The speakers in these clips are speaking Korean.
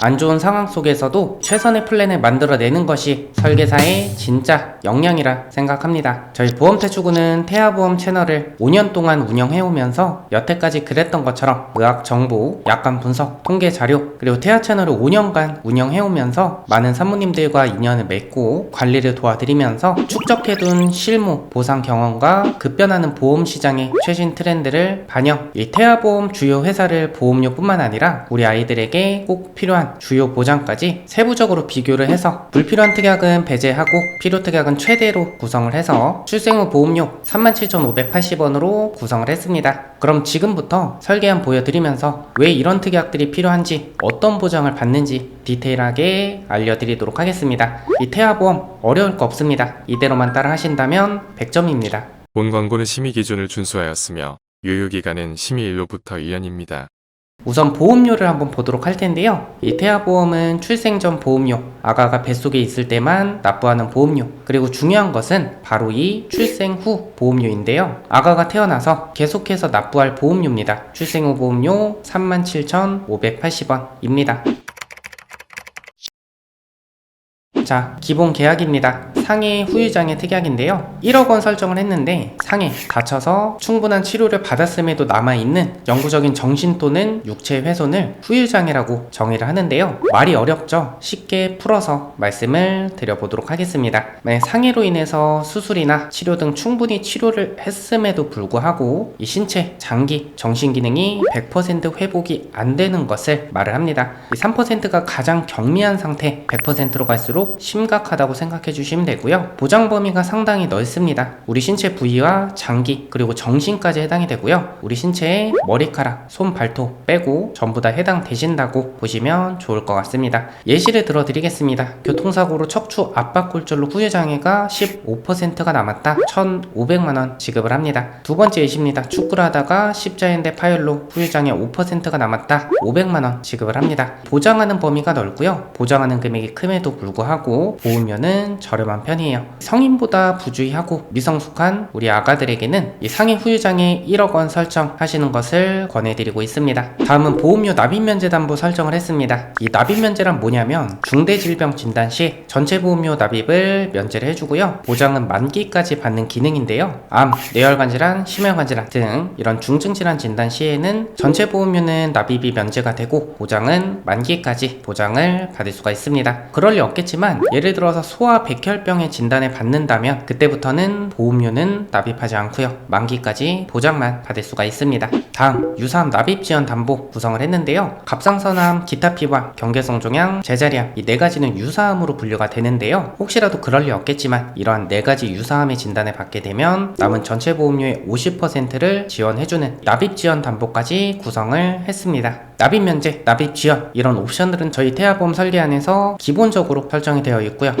안 좋은 상황 속에서도 최선의 플랜을 만들어내는 것이 설계사의 진짜 역량이라 생각합니다. 저희 보험대출구는 태아보험 채널을 5년 동안 운영해오면서 여태까지 그랬던 것처럼 의학 정보, 약관 분석, 통계 자료, 그리고 태아 채널을 5년간 운영해오면서 많은 산모님들과 인연을 맺고 관리를 도와드리면서 축적해둔 실무, 보상 경험과 급변하는 보험 시장의 최신 트렌드를 반영, 이 태아보험 주요 회사를 보험료뿐만 아니라 우리 아이들에게 꼭 필요한 주요 보장까지 세부적으로 비교를 해서 불필요한 특약은 배제하고 필요 특약은 최대로 구성을 해서 출생 후 보험료 37,580원으로 구성을 했습니다. 그럼 지금부터 설계안 보여드리면서 왜 이런 특약들이 필요한지 어떤 보장을 받는지 디테일하게 알려드리도록 하겠습니다. 이 태아보험 어려울 거 없습니다. 이대로만 따라 하신다면 100점입니다. 본 광고는 심의 기준을 준수하였으며 유효기간은 심의일로부터 1년입니다. 우선 보험료를 한번 보도록 할 텐데요. 이 태아보험은 출생 전 보험료, 아가가 뱃속에 있을 때만 납부하는 보험료, 그리고 중요한 것은 바로 이 출생 후 보험료인데요. 아가가 태어나서 계속해서 납부할 보험료입니다. 출생 후 보험료 37,580원입니다. 자, 기본 계약입니다. 상해 후유장애 특약인데요. 1억 원 설정을 했는데 상해 다쳐서 충분한 치료를 받았음에도 남아 있는 영구적인 정신 또는 육체 훼손을 후유장애라고 정의를 하는데요. 말이 어렵죠? 쉽게 풀어서 말씀을 드려보도록 하겠습니다. 만약 상해로 인해서 수술이나 치료 등 충분히 치료를 했음에도 불구하고 이 신체, 장기, 정신 기능이 100% 회복이 안 되는 것을 말을 합니다. 이 3%가 가장 경미한 상태 100%로 갈수록 심각하다고 생각해 주시면 되고요. 보장 범위가 상당히 넓습니다. 우리 신체 부위와 장기 그리고 정신까지 해당이 되고요. 우리 신체의 머리카락, 손, 발톱 빼고 전부 다 해당되신다고 보시면 좋을 것 같습니다. 예시를 들어드리겠습니다. 교통사고로 척추 압박골절로 후유장애가 15%가 남았다. 1,500만원 지급을 합니다. 두 번째 예시입니다. 축구를 하다가 십자인대 파열로 후유장애 5%가 남았다. 500만원 지급을 합니다. 보장하는 범위가 넓고요. 보장하는 금액이 큼에도 불구하고 보험료는 저렴한 편이에요. 성인보다 부주의하고 미성숙한 우리 아가들에게는 이 상해 후유장애 1억 원 설정하시는 것을 권해드리고 있습니다. 다음은 보험료 납입면제담보 설정을 했습니다. 이 납입면제란 뭐냐면 중대질병 진단 시 전체 보험료 납입을 면제를 해주고요. 보장은 만기까지 받는 기능인데요. 암, 뇌혈관 질환, 심혈관 질환 등 이런 중증 질환 진단 시에는 전체 보험료는 납입이 면제가 되고 보장은 만기까지 보장을 받을 수가 있습니다. 그럴 리 없겠지만 예를 들어서 소아 백혈병의 진단을 받는다면 그때부터는 보험료는 납입하지 않고요. 만기까지 보장만 받을 수가 있습니다. 다음 유사암 납입 지원 담보 구성을 했는데요. 갑상선암, 기타 피부암, 경계성 종양, 제자리암 이 네 가지는 유사암으로 분류가 되는데요. 혹시라도 그럴 리 없겠지만 이러한 네 가지 유사암의 진단을 받게 되면 남은 전체 보험료의 50%를 지원해주는 납입 지원 담보까지 구성을 했습니다. 납입 면제, 납입 지원 이런 옵션들은 저희 태아보험 설계 안에서 기본적으로 설정이 되어 있고요.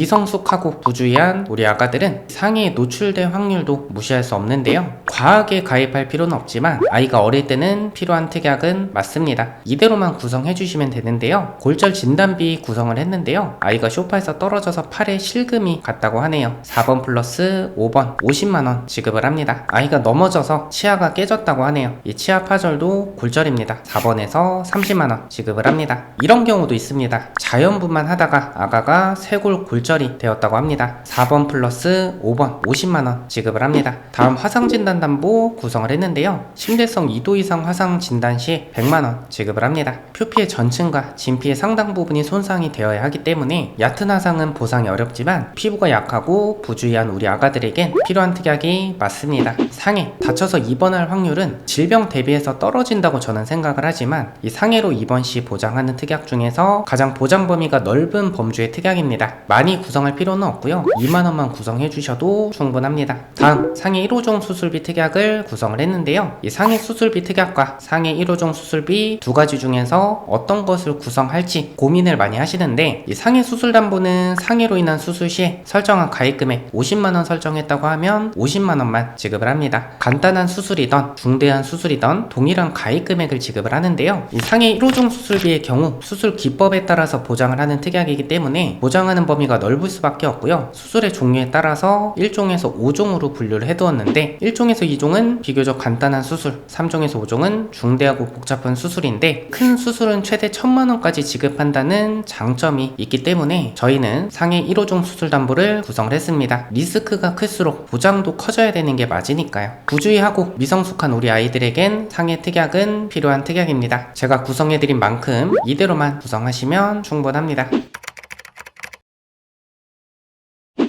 미성숙하고 부주의한 우리 아가들은 상해에 노출될 확률도 무시할 수 없는데요. 과하게 가입할 필요는 없지만 아이가 어릴 때는 필요한 특약은 맞습니다. 이대로만 구성해 주시면 되는데요. 골절 진단비 구성을 했는데요. 아이가 쇼파에서 떨어져서 팔에 실금이 갔다고 하네요. 4번 플러스 5번 50만원 지급을 합니다. 아이가 넘어져서 치아가 깨졌다고 하네요. 이 치아 파절도 골절입니다. 4번에서 30만원 지급을 합니다. 이런 경우도 있습니다. 자연분만 하다가 아가가 쇄골 골절 이 되었다고 합니다. 4번 플러스 5번 50만원 지급을 합니다. 다음 화상진단담보 구성을 했는데요. 심대성 2도 이상 화상 진단 시 100만원 지급을 합니다. 표피의 전층과 진피의 상당 부분이 손상이 되어야 하기 때문에 얕은 화상은 보상이 어렵지만 피부가 약하고 부주의한 우리 아가들에겐 필요한 특약이 맞습니다. 상해 다쳐서 입원할 확률은 질병 대비해서 떨어진다고 저는 생각을 하지만 이 상해로 입원 시 보장하는 특약 중에서 가장 보장 범위가 넓은 범주의 특약입니다. 많이 구성할 필요는 없고요. 2만원만 구성해 주셔도 충분합니다. 다음 상해 1호종 수술비 특약을 구성을 했는데요. 이 상해 수술비 특약과 상해 1호종 수술비 두 가지 중에서 어떤 것을 구성할지 고민을 많이 하시는데 이 상해 수술 담보는 상해로 인한 수술 시에 설정한 가입 금액 50만원 설정했다고 하면 50만원만 지급을 합니다. 간단한 수술이던 중대한 수술이던 동일한 가입 금액을 지급을 하는데요. 이 상해 1호종 수술비의 경우 수술 기법에 따라서 보장을 하는 특약이기 때문에 보장하는 범위가 넓을 수밖에 없고요. 수술의 종류에 따라서 1종에서 5종으로 분류를 해두었는데 1종에서 2종은 비교적 간단한 수술, 3종에서 5종은 중대하고 복잡한 수술인데 큰 수술은 최대 1000만 원까지 지급한다는 장점이 있기 때문에 저희는 상해 1호종 수술 담보를 구성을 했습니다. 리스크가 클수록 보장도 커져야 되는 게 맞으니까요. 부주의하고 미성숙한 우리 아이들에겐 상해 특약은 필요한 특약입니다. 제가 구성해드린 만큼 이대로만 구성하시면 충분합니다.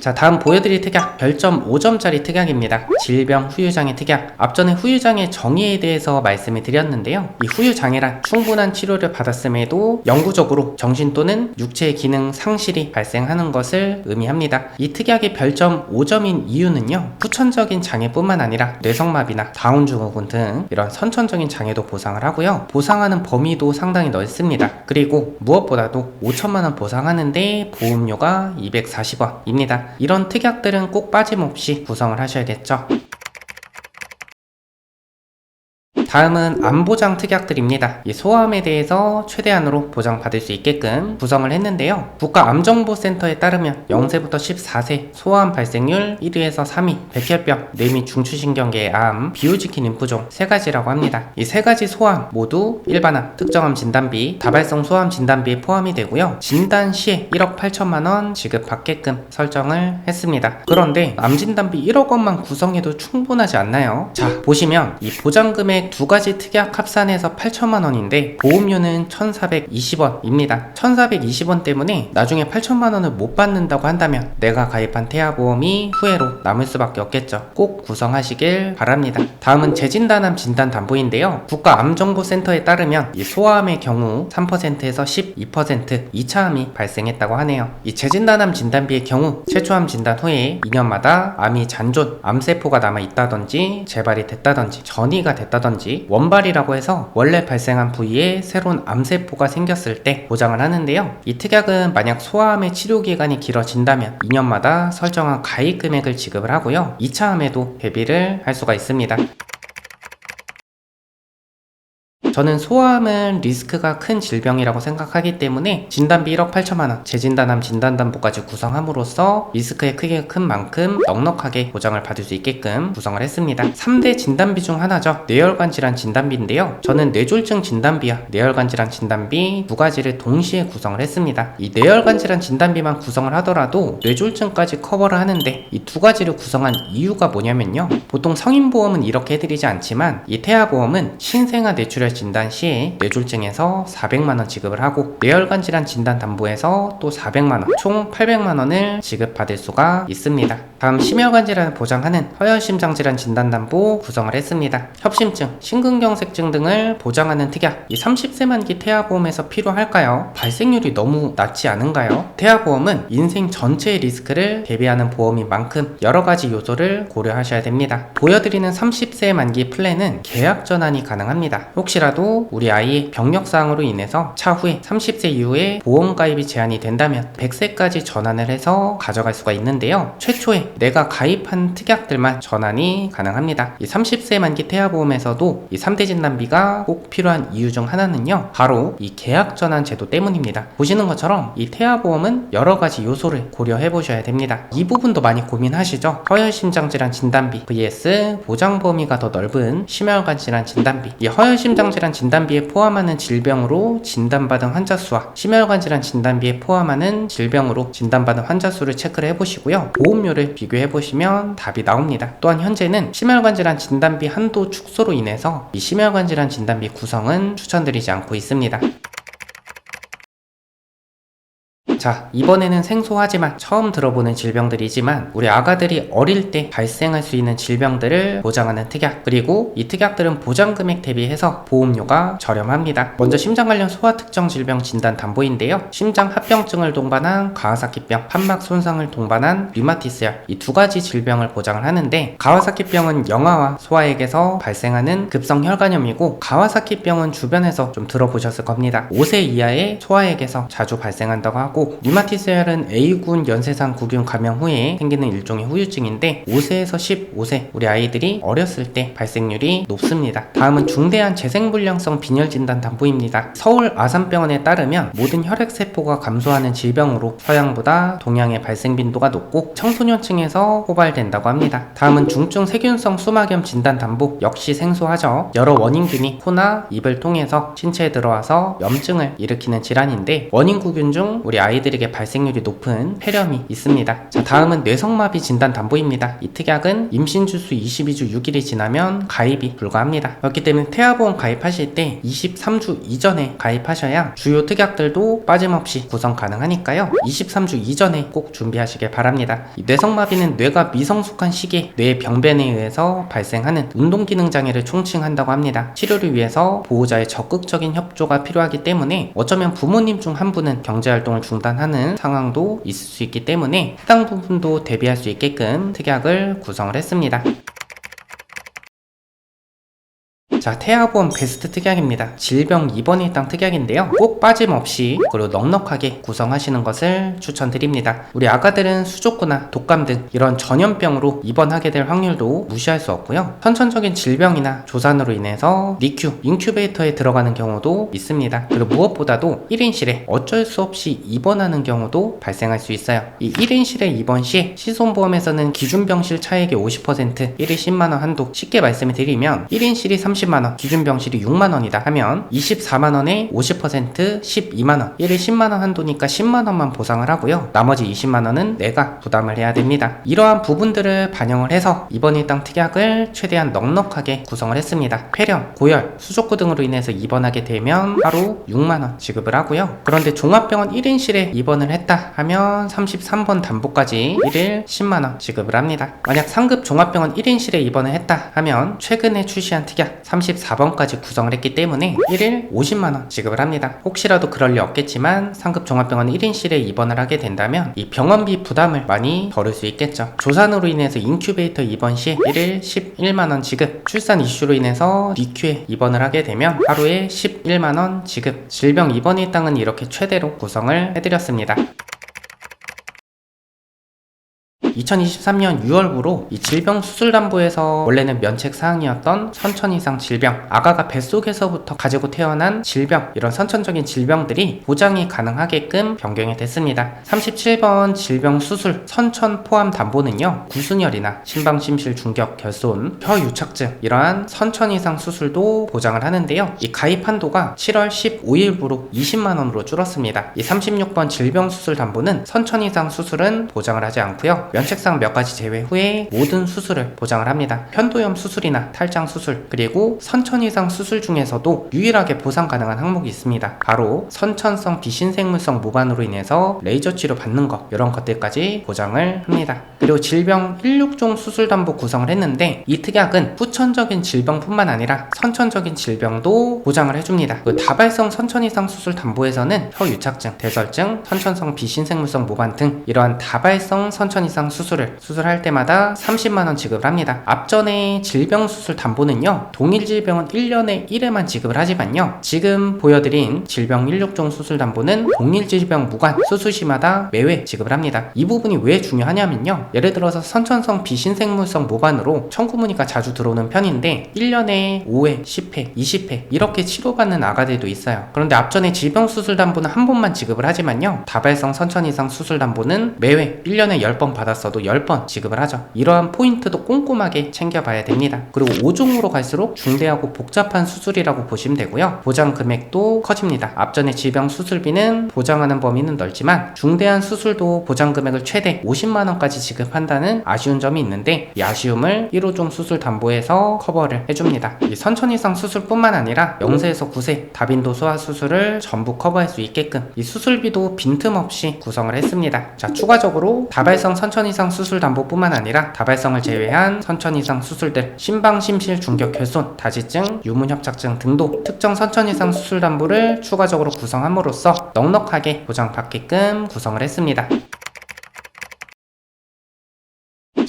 자 다음 보여드릴 특약 별점 5점짜리 특약입니다. 질병 후유장애 특약. 앞전에 후유장애 정의에 대해서 말씀을 드렸는데요. 이 후유장애란 충분한 치료를 받았음에도 영구적으로 정신 또는 육체의 기능 상실이 발생하는 것을 의미합니다. 이 특약의 별점 5점인 이유는요. 후천적인 장애뿐만 아니라 뇌성마비나 다운증후군 등 이런 선천적인 장애도 보상을 하고요. 보상하는 범위도 상당히 넓습니다. 그리고 무엇보다도 5천만 원 보상하는데 보험료가 240원입니다 이런 특약들은 꼭 빠짐없이 구성을 하셔야겠죠. 다음은 안보장 특약들입니다. 이 소아암에 대해서 최대한으로 보장받을 수 있게끔 구성을 했는데요. 국가암정보센터에 따르면 0세부터 14세 소아암 발생률 1위에서 3위, 백혈병, 뇌미 중추신경계의 암, 비후지킨 림프종 세 가지라고 합니다. 이 세 가지 소암 모두 일반암, 특정암 진단비, 다발성 소암 진단비에 포함이 되고요. 진단 시에 1억 8천만 원 지급받게끔 설정을 했습니다. 그런데 암 진단비 1억 원만 구성해도 충분하지 않나요? 자, 보시면 이 보장금액 두 가지 특약 합산해서 8천만 원인데 보험료는 1,420원입니다. 1,420원 때문에 나중에 8천만 원을 못 받는다고 한다면 내가 가입한 태아보험이 후회로 남을 수밖에 없겠죠. 꼭 구성하시길 바랍니다. 다음은 재진단암 진단 담보인데요. 국가암정보센터에 따르면 이 소아암의 경우 3%에서 12% 2차암이 발생했다고 하네요. 이 재진단암 진단비의 경우 최초암 진단 후에 2년마다 암이 잔존, 암세포가 남아 있다든지 재발이 됐다든지 전이가 됐다든지 원발이라고 해서 원래 발생한 부위에 새로운 암세포가 생겼을 때 보장을 하는데요. 이 특약은 만약 소아암의 치료 기간이 길어진다면 2년마다 설정한 가입 금액을 지급을 하고요. 2차 암에도 대비를 할 수가 있습니다. 저는 소아암은 리스크가 큰 질병이라고 생각하기 때문에 진단비 1억 8천만 원, 재진단암 진단담보까지 구성함으로써 리스크의 크기가 큰 만큼 넉넉하게 보장을 받을 수 있게끔 구성을 했습니다. 3대 진단비 중 하나죠. 뇌혈관 질환 진단비인데요. 저는 뇌졸중 진단비와 뇌혈관 질환 진단비 두 가지를 동시에 구성을 했습니다. 이 뇌혈관 질환 진단비만 구성을 하더라도 뇌졸중까지 커버를 하는데 이 두 가지를 구성한 이유가 뭐냐면요. 보통 성인보험은 이렇게 해드리지 않지만 이 태아보험은 신생아 뇌출혈 진단 시에 뇌졸중에서 400만원 지급을 하고 뇌혈관 질환 진단 담보에서 또 400만원 총 800만원을 지급받을 수가 있습니다. 다음 심혈관 질환을 보장하는 허혈심장 질환 진단 담보 구성을 했습니다. 협심증, 심근경색증 등을 보장하는 특약 이 30세 만기 태아보험에서 필요할까요? 발생률이 너무 낮지 않은가요? 태아보험은 인생 전체의 리스크를 대비하는 보험인 만큼 여러 가지 요소를 고려하셔야 됩니다. 보여드리는 30세 만기 플랜은 계약 전환이 가능합니다. 혹시라도 우리 아이의 병력사항으로 인해서 차후에 30세 이후에 보험 가입이 제한이 된다면 100세까지 전환을 해서 가져갈 수가 있는데요. 최초에 내가 가입한 특약들만 전환이 가능합니다. 이 30세 만기 태아보험에서도 이 3대 진단비가 꼭 필요한 이유 중 하나는요. 바로 이 계약 전환 제도 때문입니다. 보시는 것처럼 이 태아보험은 여러 가지 요소를 고려해 보셔야 됩니다. 이 부분도 많이 고민하시죠? 허혈심장 질환 진단비 vs 보장 범위가 더 넓은 심혈관 질환 진단비 이 허혈심장 질환 진단비에 포함하는 질병으로 진단받은 환자 수와 심혈관 질환 진단비에 포함하는 질병으로 진단받은 환자 수를 체크를 해보시고요. 보험료를 비교해 보시면 답이 나옵니다. 또한 현재는 심혈관 질환 진단비 한도 축소로 인해서 이 심혈관 질환 진단비 구성은 추천드리지 않고 있습니다. 자, 이번에는 생소하지만 처음 들어보는 질병들이지만 우리 아가들이 어릴 때 발생할 수 있는 질병들을 보장하는 특약 그리고 이 특약들은 보장 금액 대비해서 보험료가 저렴합니다. 먼저 심장 관련 소아 특정 질병 진단 담보인데요. 심장 합병증을 동반한 가와사키병, 판막 손상을 동반한 류마티스열 이 두 가지 질병을 보장을 하는데 가와사키병은 영아와 소아에게서 발생하는 급성 혈관염이고 가와사키병은 주변에서 좀 들어보셨을 겁니다. 5세 이하의 소아에게서 자주 발생한다고 하고 담보 류마티스열은 A군 연쇄상 구균 감염 후에 생기는 일종의 후유증인데 5세에서 15세 우리 아이들이 어렸을 때 발생률이 높습니다. 다음은 중대한 재생불량성 빈혈 진단 담보입니다. 서울 아산병원에 따르면 모든 혈액세포가 감소하는 질병으로 서양보다 동양의 발생 빈도가 높고 청소년층에서 호발된다고 합니다. 다음은 중증 세균성 수막염 진단 담보 역시 생소하죠. 여러 원인균이 코나 입을 통해서 신체에 들어와서 염증을 일으키는 질환인데 원인구균 중 우리 아이 들에게 발생률이 높은 폐렴이 있습니다. 자, 다음은 뇌성마비 진단 담보입니다. 이 특약은 임신 주수 22주 6일이 지나면 가입이 불가합니다. 그렇기 때문에 태아보험 가입하실 때 23주 이전에 가입하셔야 주요 특약들도 빠짐없이 구성 가능하니까요. 23주 이전에 꼭 준비하시길 바랍니다. 이 뇌성마비는 뇌가 미성숙한 시기에 뇌 병변에 의해서 발생하는 운동기능 장애를 총칭한다고 합니다. 치료를 위해서 보호자의 적극적인 협조가 필요하기 때문에 어쩌면 부모님 중 한 분은 경제활동을 중단 하는 상황도 있을 수 있기 때문에 해당 부분도 대비할 수 있게끔 특약을 구성을 했습니다. 자, 태아보험 베스트 특약입니다. 질병 입원에 해당 특약인데요. 꼭 빠짐없이 그리고 넉넉하게 구성하시는 것을 추천드립니다. 우리 아가들은 수족구나 독감 등 이런 전염병으로 입원하게 될 확률도 무시할 수 없고요. 선천적인 질병이나 조산으로 인해서 니큐, 인큐베이터에 들어가는 경우도 있습니다. 그리고 무엇보다도 1인실에 어쩔 수 없이 입원하는 경우도 발생할 수 있어요. 이 1인실에 입원 시 시손보험에서는 기준병실 차액의 50% 1일 10만원 한도 쉽게 말씀을 드리면 1인실이 30만원, 기준 병실이 6만원이다 하면 24만원에 50% 12만원 1일 10만원 한도니까 10만원만 보상을 하고요. 나머지 20만원은 내가 부담을 해야 됩니다. 이러한 부분들을 반영을 해서 이번 일당 특약을 최대한 넉넉하게 구성을 했습니다. 폐렴, 고열, 수족구 등으로 인해서 입원하게 되면 하루 6만원 지급을 하고요. 그런데 종합병원 1인실에 입원을 했다 하면 33번 담보까지 1일 10만원 지급을 합니다. 만약 상급 종합병원 1인실에 입원을 했다 하면 최근에 출시한 특약 34번까지 구성을 했기 때문에 1일 50만원 지급을 합니다. 혹시라도 그럴 리 없겠지만 상급 종합병원 1인실에 입원을 하게 된다면 이 병원비 부담을 많이 덜을 수 있겠죠. 조산으로 인해서 인큐베이터 입원 시 1일 11만원 지급, 출산 이슈로 인해서 니큐에 입원을 하게 되면 하루에 11만원 지급, 질병 입원 일당은 이렇게 최대로 구성을 해드렸습니다. 2023년 6월부로 이 질병 수술담보에서 원래는 면책 사항이었던 선천 이상 질병, 아가가 뱃속에서부터 가지고 태어난 질병, 이런 선천적인 질병들이 보장이 가능하게끔 변경이 됐습니다. 37번 질병 수술 선천 포함 담보는요, 구순열이나 심방심실 중격 결손, 혀 유착증, 이러한 선천 이상 수술도 보장을 하는데요. 이 가입 한도가 7월 15일부로 20만 원으로 줄었습니다. 이 36번 질병 수술 담보는 선천 이상 수술은 보장을 하지 않고요. 면책 상 몇 가지 제외 후에 모든 수술을 보장을 합니다. 편도염 수술이나 탈장 수술, 그리고 선천 이상 수술 중에서도 유일하게 보상 가능한 항목이 있습니다. 바로 선천성 비신생물성 모반으로 인해서 레이저 치료 받는 것, 이런 것들까지 보장을 합니다. 그리고 질병 16종 수술 담보 구성을 했는데 이 특약은 후천적인 질병뿐만 아니라 선천적인 질병도 보장을 해줍니다. 그 다발성 선천 이상 수술 담보에서는 혀 유착증, 대설증, 선천성 비신생물성 모반 등 이러한 다발성 선천 이상 수술을 수술할 때마다 30만 원 지급을 합니다. 앞전에 질병 수술 담보는요, 동일 질병은 1년에 1회만 지급을 하지만요, 지금 보여드린 질병 16종 수술 담보는 동일 질병 무관 수술 시마다 매회 지급을 합니다. 이 부분이 왜 중요하냐면요, 예를 들어서 선천성 비신생물성 모반으로 청구 문의가 자주 들어오는 편인데 1년에 5회, 10회, 20회 이렇게 치료받는 아가들도 있어요. 그런데 앞전에 질병 수술 담보는 한 번만 지급을 하지만요, 다발성 선천 이상 수술 담보는 매회 1년에 10번 받았 어도 10번 지급을 하죠. 이러한 포인트도 꼼꼼하게 챙겨봐야 됩니다. 그리고 5종으로 갈수록 중대하고 복잡한 수술이라고 보시면 되고요. 보장 금액도 커집니다. 앞전에 질병 수술비는 보장하는 범위는 넓지만 중대한 수술도 보장 금액을 최대 50만원까지 지급한다는 아쉬운 점이 있는데 이 아쉬움을 1호종 수술 담보에서 커버를 해줍니다. 이 선천 이상 수술뿐만 아니라 0세에서 9세 다빈도 소아 수술을 전부 커버할 수 있게끔 이 수술비도 빈틈없이 구성을 했습니다. 자, 추가적으로 다발성 선천 이상 수술 담보뿐만 아니라 다발성을 제외한 선천 이상 수술들, 심방 심실 중격 결손, 다지증, 유문 협착증 등도 특정 선천 이상 수술 담보를 추가적으로 구성함으로써 넉넉하게 보장받게끔 구성을 했습니다.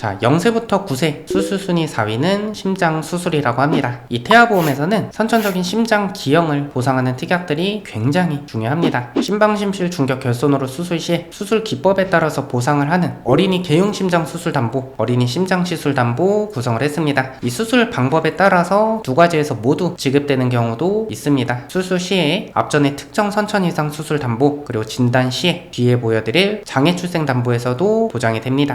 자, 0세부터 9세 수술 순위 4위는 심장 수술이라고 합니다. 이 태아보험에서는 선천적인 심장 기형을 보상하는 특약들이 굉장히 중요합니다. 심방심실 중격 결손으로 수술 시 수술 기법에 따라서 보상을 하는 어린이 개용 심장 수술 담보, 어린이 심장 시술 담보 구성을 했습니다. 이 수술 방법에 따라서 두 가지에서 모두 지급되는 경우도 있습니다. 수술 시에 앞전에 특정 선천 이상 수술 담보, 그리고 진단 시에 뒤에 보여드릴 장애 출생 담보에서도 보장이 됩니다.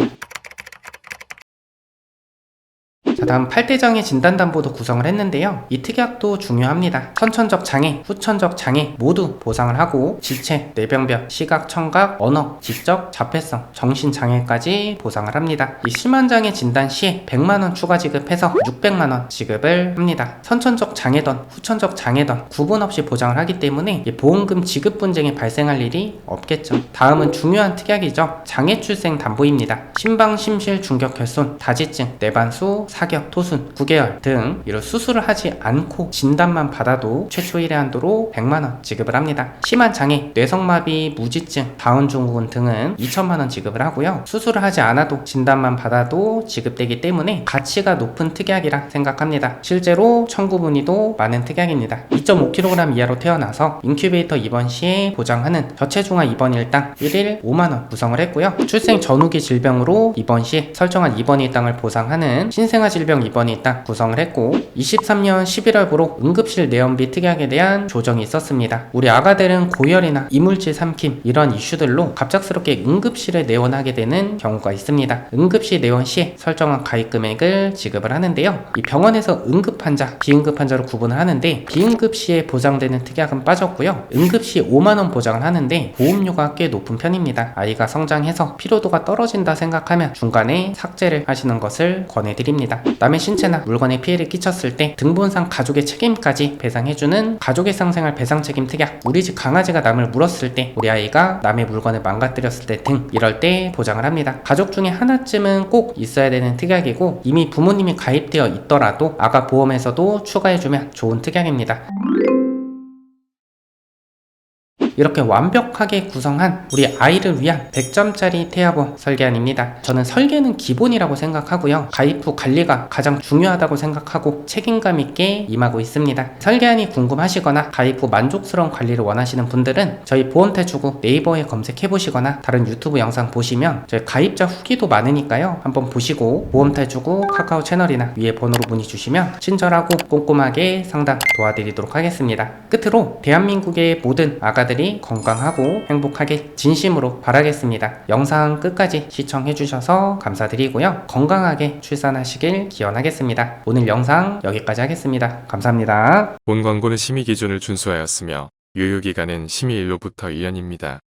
자, 다음 팔대장애 진단담보도 구성을 했는데요. 이 특약도 중요합니다. 선천적 장애, 후천적 장애 모두 보상을 하고 지체, 뇌병변, 시각, 청각, 언어, 지적, 자폐성, 정신장애까지 보상을 합니다. 이 심한 장애 진단 시에 100만원 추가 지급해서 600만원 지급을 합니다. 선천적 장애던 후천적 장애던 구분 없이 보장을 하기 때문에 이 보험금 지급 분쟁이 발생할 일이 없겠죠. 다음은 중요한 특약이죠. 장애 출생 담보입니다. 심방, 심실, 중격 결손, 다지증, 내반수, 사격, 토순, 9개월 등 이런 수술을 하지 않고 진단만 받아도 최초 1회 한도로 100만원 지급을 합니다. 심한 장애, 뇌성마비, 무지증, 다운증후군 등은 2천만원 지급을 하고요. 수술을 하지 않아도 진단만 받아도 지급되기 때문에 가치가 높은 특약이라 생각합니다. 실제로 청구문의도 많은 특약입니다. 2.5kg 이하로 태어나서 인큐베이터 입원 시에 보장하는 저체중아 입원 일당 1일 5만원 구성을 했고요. 출생 전후기 질병으로 입원 시 설정한 입원 일당을 보상하는 신생아 질병 입원 일당 구성을 했고 23년 11월부로 응급실 내원비 특약에 대한 조정이 있었습니다. 우리 아가들은 고열이나 이물질 삼킴 이런 이슈들로 갑작스럽게 응급실에 내원하게 되는 경우가 있습니다. 응급실 내원 시에 설정한 가입 금액을 지급을 하는데요. 이 병원에서 응급 환자, 비응급 환자로 구분을 하는데 비응급 시에 보장되는 특약은 빠졌고요. 응급 시 5만 원 보장을 하는데 보험료가 꽤 높은 편입니다. 아이가 성장해서 피로도가 떨어진다 생각하면 중간에 삭제를 하시는 것을 권해드립니다. 남의 신체나 물건에 피해를 끼쳤을 때 등본상 가족의 책임까지 배상해주는 가족의 상생활 배상 책임 특약. 우리 집 강아지가 남을 물었을 때 우리 아이가 남의 물건을 망가뜨렸을 때 등 이럴 때 보장을 합니다. 가족 중에 하나쯤은 꼭 있어야 되는 특약이고 이미 부모님이 가입되어 있더라도 아가 보험에서도 추가해주면 좋은 특약입니다. 이렇게 완벽하게 구성한 우리 아이를 위한 100점짜리 태아보험 설계안입니다. 저는 설계는 기본이라고 생각하고요. 가입 후 관리가 가장 중요하다고 생각하고 책임감 있게 임하고 있습니다. 설계안이 궁금하시거나 가입 후 만족스러운 관리를 원하시는 분들은 저희 보험태 주고 네이버에 검색해 보시거나 다른 유튜브 영상 보시면 저희 가입자 후기도 많으니까요. 한번 보시고 보험태 주고 카카오 채널이나 위에 번호로 문의 주시면 친절하고 꼼꼼하게 상담 도와드리도록 하겠습니다. 끝으로 대한민국의 모든 아가 건강하고 행복하게 진심으로 바라겠습니다. 영상 끝까지 시청해 주셔서 감사드리고요. 건강하게 출산하시길 기원하겠습니다. 오늘 영상 여기까지 하겠습니다. 감사합니다. 본 광고는 심의 기준을 준수하였으며 유효기간은 심의 일로부터 1년입니다.